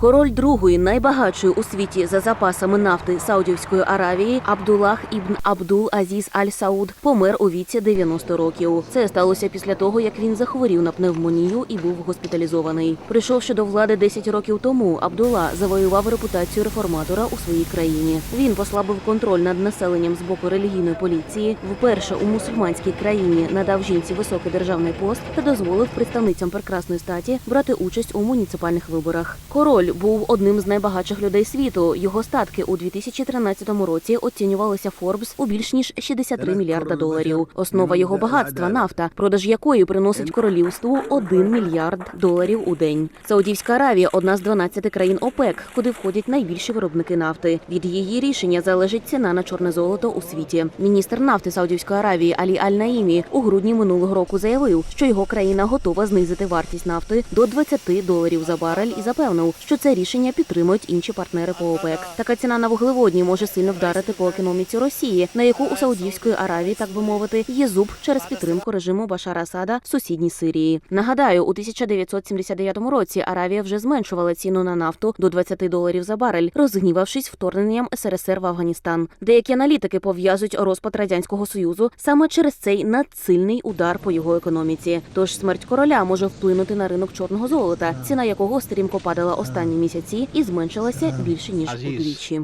Король другої найбагатшої у світі за запасами нафти Саудівської Аравії Абдуллах ібн Абдул Азіз Аль Сауд помер у віці 90 років. Це сталося після того, як він захворів на пневмонію і був госпіталізований. Прийшовши до влади 10 років тому, Абдулла завоював репутацію реформатора у своїй країні. Він послабив контроль над населенням з боку релігійної поліції, вперше у мусульманській країні надав жінці високий державний пост та дозволив представницям прекрасної статі брати участь у муніципальних виборах. Король був одним з найбагатших людей світу. Його статки у 2013 році оцінювалися Форбс у більш ніж 63 мільярда доларів. Основа його багатства нафта, продаж якої приносить королівству 1 мільярд доларів у день. Саудівська Аравія одна з 12 країн ОПЕК, куди входять найбільші виробники нафти. Від її рішення залежить ціна на чорне золото у світі. Міністр нафти Саудівської Аравії Алі Аль Наїмі у грудні минулого року заявив, що його країна готова знизити вартість нафти до 20 доларів за барель і запевнив, що це рішення підтримують інші партнери по ОПЕК. Така ціна на вуглеводні може сильно вдарити по економіці Росії, на яку у Саудівської Аравії, так би мовити, є зуб через підтримку режиму Башара Асада в сусідній Сирії. Нагадаю, у 1979 році Аравія вже зменшувала ціну на нафту до 20 доларів за барель, розгнівавшись вторгненням СРСР в Афганістан. Деякі аналітики пов'язують розпад радянського союзу саме через цей надсильний удар по його економіці. Тож смерть короля може вплинути на ринок чорного золота, ціна якого стрімко падала останні місяці і зменшилася більше ніж удвічі.